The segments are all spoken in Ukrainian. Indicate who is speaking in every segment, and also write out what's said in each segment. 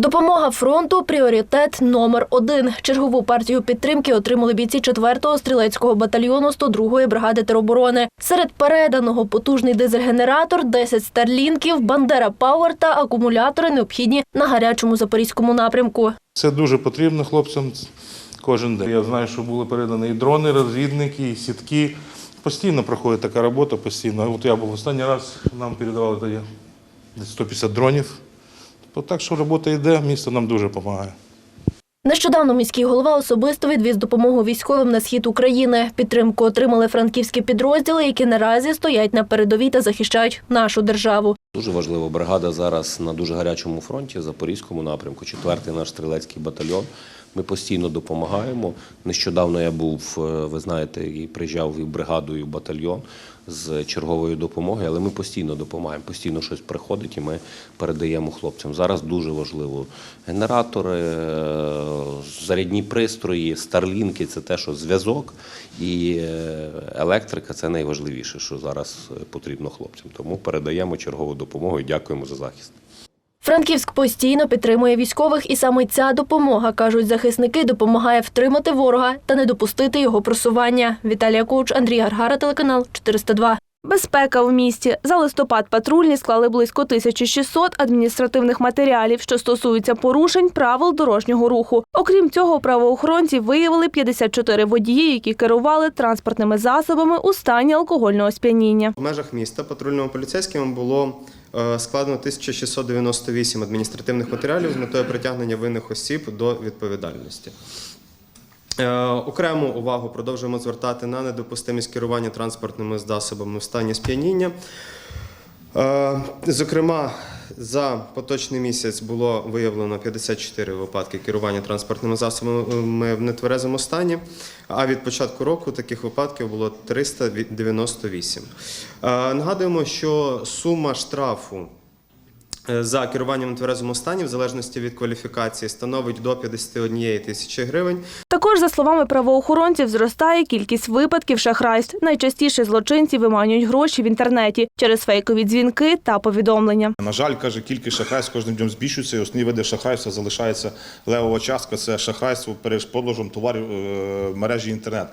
Speaker 1: Допомога фронту пріоритет номер один. Чергову партію підтримки отримали бійці 4-го стрілецького батальйону 102-ї бригади тероборони. Серед переданого потужний дизель-генератор, 10 старлінків, бандера Пауер та акумулятори необхідні на гарячому запорізькому напрямку.
Speaker 2: Це дуже потрібно хлопцям кожен день. Я знаю, що були передані і дрони, розвідники, і сітки. Постійно проходить така робота, постійно. От я був останній раз, нам передавали тоді десь 150 дронів. Тобто так що робота йде, місто нам дуже допомагає.
Speaker 1: Нещодавно міський голова особисто відвіз допомогу військовим на схід України. Підтримку отримали франківські підрозділи, які наразі стоять на передовій та захищають нашу державу.
Speaker 3: Дуже важлива бригада зараз на дуже гарячому фронті, Запорізькому напрямку, четвертий наш стрілецький батальйон. Ми постійно допомагаємо. Нещодавно я був, е, ви знаєте, і приїжджав і бригаду, і батальйон з черговою допомоги, але ми постійно допомагаємо, постійно щось приходить і ми передаємо хлопцям. Зараз дуже важливо генератори, е, зарядні пристрої, старлінки це те, що зв'язок, і е, електрика це найважливіше, що зараз е, потрібно хлопцям. Тому передаємо чергову допомогу і дякуємо за захист.
Speaker 1: Франківськ постійно підтримує військових, і саме ця допомога, кажуть захисники, допомагає втримати ворога та не допустити його просування. Віталія Коуч, Андрій Гаргара, телеканал 402.
Speaker 4: Безпека в місті. За листопад патрульні склали близько 1600 адміністративних матеріалів, що стосуються порушень правил дорожнього руху. Окрім цього, правоохоронці виявили 54 водії, які керували транспортними засобами у стані алкогольного сп'яніння.
Speaker 5: В межах міста патрульними поліцейськими було е, складено 1698 адміністративних матеріалів з метою притягнення винних осіб до відповідальності. Е, Окрему увагу продовжуємо звертати на недопустимість керування транспортними засобами в стані сп'яніння. Е, Зокрема, за поточний місяць було виявлено 54 випадки керування транспортними засобами в нетверезому стані, а від початку року таких випадків було 398. Е, Нагадуємо, що сума штрафу за керування в нетверезому стані, в залежності від кваліфікації, становить до 51 тисячі гривень.
Speaker 4: Також, за словами правоохоронців, зростає кількість випадків шахрайств. Найчастіше злочинці виманюють гроші в інтернеті через фейкові дзвінки та повідомлення.
Speaker 6: На жаль, каже, кількість шахрайств кожним днем збільшується, і основні види шахрайства залишається левова частка це шахрайство перед продажем товарів е, мережі інтернет.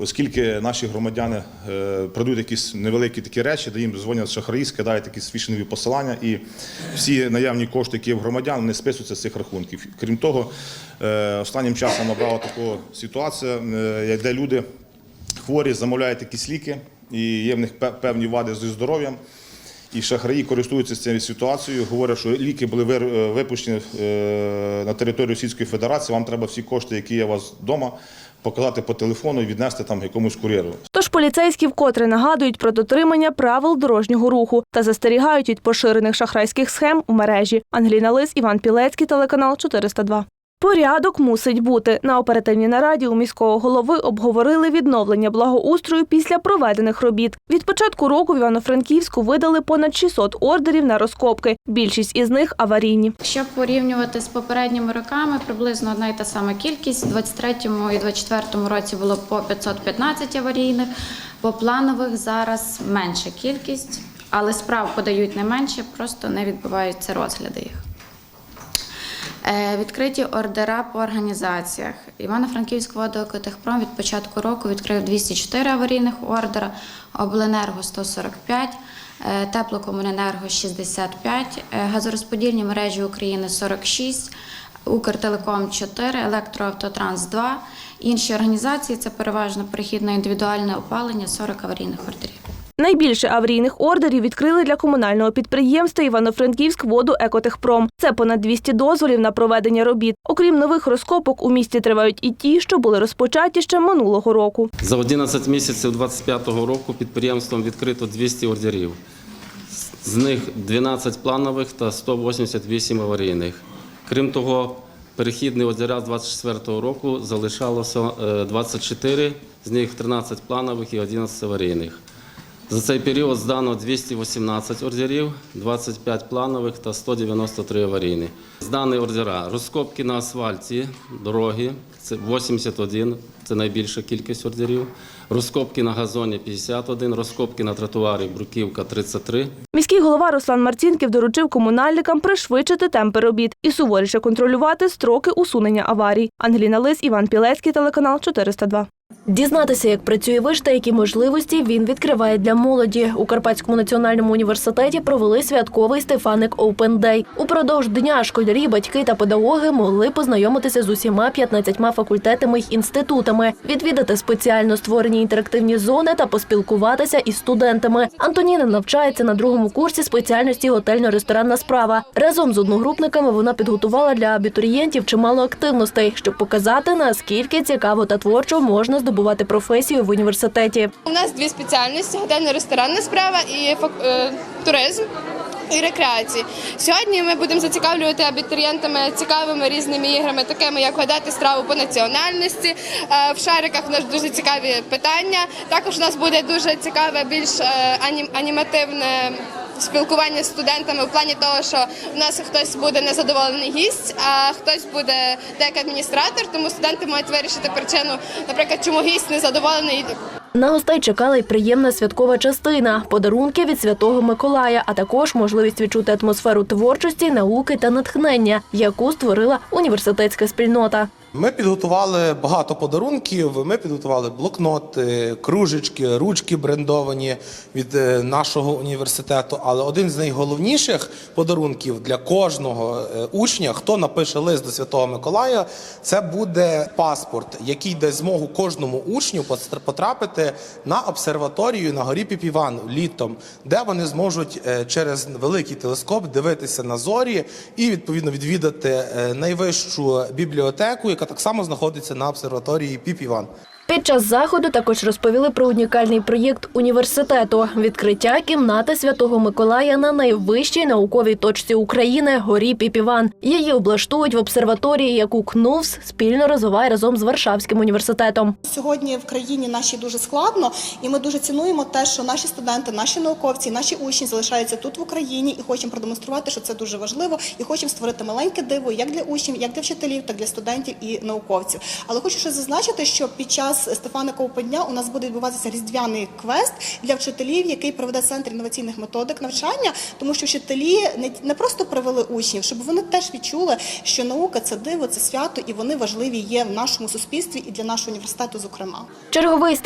Speaker 6: Оскільки наші громадяни е, продають якісь невеликі такі речі, де їм дзвонять шахраї, скидають якісь фішингові посилання, і всі наявні кошти, які є в громадян, вони списуються з цих рахунків. Крім того, е, останнім часом набрала така ситуація, е, де люди хворі замовляють якісь ліки, і є в них певні вади зі здоров'ям. І шахраї користуються цією ситуацією, говорять, що ліки були випущені на територію Російської Федерації. Вам треба всі кошти, які є у вас вдома, показати по телефону і віднести там якомусь кур'єру.
Speaker 4: Тож поліцейські вкотре нагадують про дотримання правил дорожнього руху та застерігають від поширених шахрайських схем у мережі. Ангеліна Лис, Іван Пілецький, телеканал 402. Порядок мусить бути. На оперативній нараді у міського голови обговорили відновлення благоустрою після проведених робіт. Від початку року в Івано-Франківську видали понад 600 ордерів на розкопки. Більшість із них аварійні.
Speaker 7: Якщо порівнювати з попередніми роками, приблизно одна й та сама кількість. У 23-му і 24-му році було по 515 аварійних, по планових зараз менша кількість, але справ подають не менше, просто не відбуваються розгляди їх. Е, Відкриті ордера по організаціях. Івано-Франківськ водокотехпром від початку року відкрив 204 аварійних ордера, обленерго 145, е, теплокомуненерго 65, е, газорозподільні мережі України 46, Укртелеком 4, Електроавтотранс 2. Інші організації це переважно перехідне індивідуальне опалення 40 аварійних ордерів.
Speaker 4: Найбільше аварійних ордерів відкрили для комунального підприємства Івано-Франківськ водоекотехпром. Це понад 200 дозволів на проведення робіт. Окрім нових розкопок, у місті тривають і ті, що були розпочаті ще минулого року.
Speaker 8: За 11 місяців 2025 року підприємством відкрито 200 ордерів. З них 12 планових та 188 аварійних. Крім того, перехідні ордера з 2024 року залишалося е, 24, з них 13 планових і 11 аварійних. За цей період здано 218 ордерів, 25 планових та 193 аварійні. Здані ордера розкопки на асфальті, дороги це 81, це найбільша кількість ордерів. Розкопки на газоні 51, розкопки на тротуарі Бруківка 33.
Speaker 4: Міський голова Руслан Марцінків доручив комунальникам пришвидшити темпи робіт і суворіше контролювати строки усунення аварій. Ангеліна Лис, Іван Пілецький, телеканал 402.
Speaker 1: Дізнатися, як працює виш та які можливості він відкриває для молоді. У Карпатському національному університеті провели святковий Стефаник Open Day. Упродовж дня школярі, батьки та педагоги могли познайомитися з усіма 15 факультетами й інститутами, відвідати спеціально створені інтерактивні зони та поспілкуватися із студентами. Антоніна навчається на другому курсі спеціальності готельно-ресторанна справа. Разом з одногрупниками вона підготувала для абітурієнтів чимало активностей, щоб показати наскільки цікаво та творчо можна здобувати професію в університеті.
Speaker 9: У нас дві спеціальності: готельно-ресторанна справа і е, туризм. І рекреації. Сьогодні ми будемо зацікавлювати абітурієнтами цікавими різними іграми, такими як гадати страву по національності. Е, В шариках у нас дуже цікаві питання. Також у нас буде дуже цікаве, більш е, анімативне спілкування з студентами в плані того, що в нас хтось буде незадоволений гість, а хтось буде як адміністратор, тому студенти мають вирішити причину, наприклад, чому гість незадоволений.
Speaker 1: На гостей чекала й приємна святкова частина, подарунки від святого Миколая, а також можливість відчути атмосферу творчості, науки та натхнення, яку створила університетська спільнота.
Speaker 10: Ми підготували багато подарунків. Ми підготували блокноти, кружечки, ручки брендовані від е, нашого університету. Але один з найголовніших подарунків для кожного е, учня, хто напише лист до Святого Миколая, це буде паспорт, який дасть змогу кожному учню постр- потрапити на обсерваторію на горі Піпіван літом, де вони зможуть е, через великий телескоп дивитися на зорі і відповідно відвідати е, найвищу бібліотеку, яка так само знаходиться на обсерваторії Піп-Іван.
Speaker 1: Під час заходу також розповіли про унікальний проєкт університету відкриття кімнати Святого Миколая на найвищій науковій точці України горі Піпіван. Її облаштують в обсерваторії, яку КНУВС спільно розвиває разом з Варшавським університетом.
Speaker 11: Сьогодні в країні нашій дуже складно, і ми дуже цінуємо те, що наші студенти, наші науковці, наші учні залишаються тут в Україні і хочемо продемонструвати, що це дуже важливо, і хочемо створити маленьке диво як для учнів, як для вчителів, так для студентів і науковців. Але хочу ще зазначити, що під час Стефаникового дня у нас буде відбуватися різдвяний квест для вчителів, який проведе центр інноваційних методик навчання, тому що вчителі не, просто привели учнів, щоб вони теж відчули, що наука це диво, це свято, і вони важливі є в нашому суспільстві і для нашого університету, зокрема.
Speaker 1: Черговий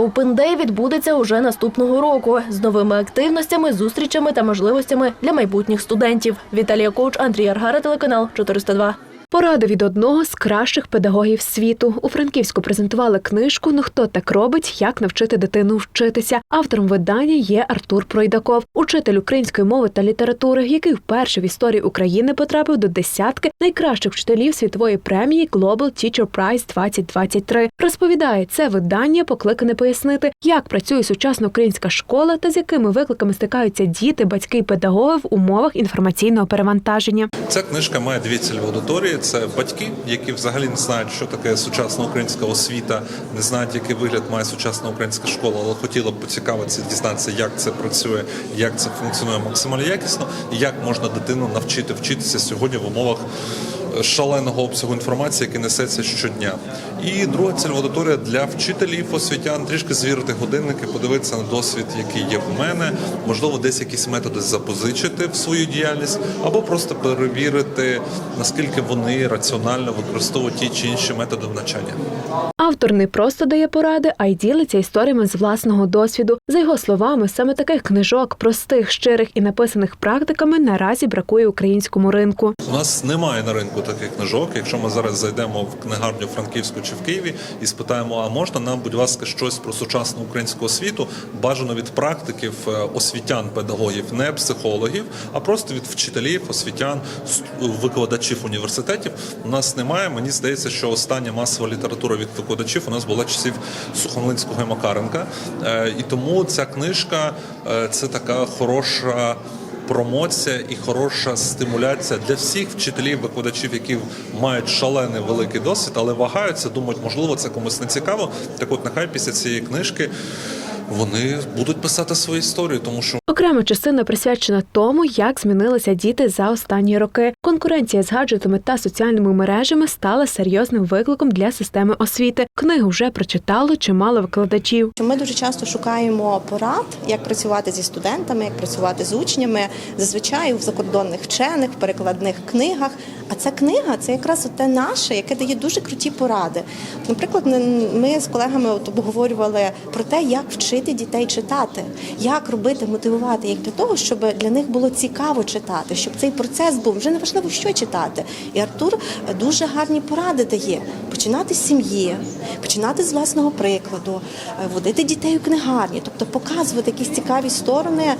Speaker 1: Open Day відбудеться уже наступного року з новими активностями, зустрічами та можливостями для майбутніх студентів. Віталія Коуч, Андрій Аргара, телеканал 402.
Speaker 12: Поради від одного з кращих педагогів світу. У Франківську презентували книжку Ну хто так робить, як навчити дитину вчитися. Автором видання є Артур Пройдаков, учитель української мови та літератури, який вперше в історії України потрапив до десятки найкращих вчителів світової премії Global Teacher Prize 2023. Розповідає, це видання покликане пояснити, як працює сучасна українська школа та з якими викликами стикаються діти, батьки і педагоги в умовах інформаційного перевантаження.
Speaker 13: Ця книжка має дві цільові аудиторії. Це батьки, які взагалі не знають, що таке сучасна українська освіта, не знають, який вигляд має сучасна українська школа, але хотіли б поцікавитися, дізнатися, як це працює, як це функціонує максимально якісно, і як можна дитину навчити вчитися сьогодні в умовах. Шаленого обсягу інформації, який несеться щодня, і друга цільова аудиторія для вчителів, освітян, трішки звірити годинники, подивитися на досвід, який є в мене, можливо, десь якісь методи запозичити в свою діяльність, або просто перевірити наскільки вони раціонально використовують ті чи інші методи навчання.
Speaker 12: Автор не просто дає поради, а й ділиться історіями з власного досвіду. За його словами, саме таких книжок, простих, щирих і написаних практиками, наразі бракує українському ринку.
Speaker 13: У нас немає на ринку таких книжок. Якщо ми зараз зайдемо в книгарню Франківську чи в Києві і спитаємо, а можна нам, будь ласка, щось про сучасну українську освіту, бажано від практиків, е, освітян, педагогів, не психологів, а просто від вчителів, освітян, викладачів університетів. У нас немає. Мені здається, що остання масова література від викладачів у нас була часів Сухомлинського і Макаренка. Е, І тому ця книжка е, це така хороша промоція і хороша стимуляція для всіх вчителів, викладачів, які мають шалений великий досвід, але вагаються, думають, можливо, це комусь не цікаво. Так от нехай після цієї книжки вони будуть писати свою історію, тому що
Speaker 12: Окрема частина присвячена тому, як змінилися діти за останні роки. Конкуренція з гаджетами та соціальними мережами стала серйозним викликом для системи освіти. Книгу вже прочитало чимало викладачів.
Speaker 11: Ми дуже часто шукаємо порад, як працювати зі студентами, як працювати з учнями, зазвичай в закордонних вчених, перекладних книгах. А ця книга це якраз те наше, яке дає дуже круті поради. Наприклад, ми з колегами обговорювали про те, як вчити дітей читати, як робити, мотивувати їх для того, щоб для них було цікаво читати, щоб цей процес був вже не важливо, що читати. І Артур дуже гарні поради дає: починати з сім'ї, починати з власного прикладу, е, водити дітей у книгарні, тобто показувати якісь цікаві сторони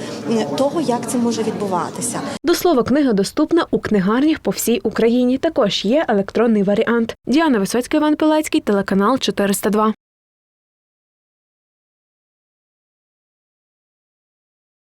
Speaker 11: того, як це може відбуватися.
Speaker 12: До слова, книга доступна у книгарнях по всій Україні. Також є електронний варіант. Діана Висоцька, Іван Пилецький, телеканал 402.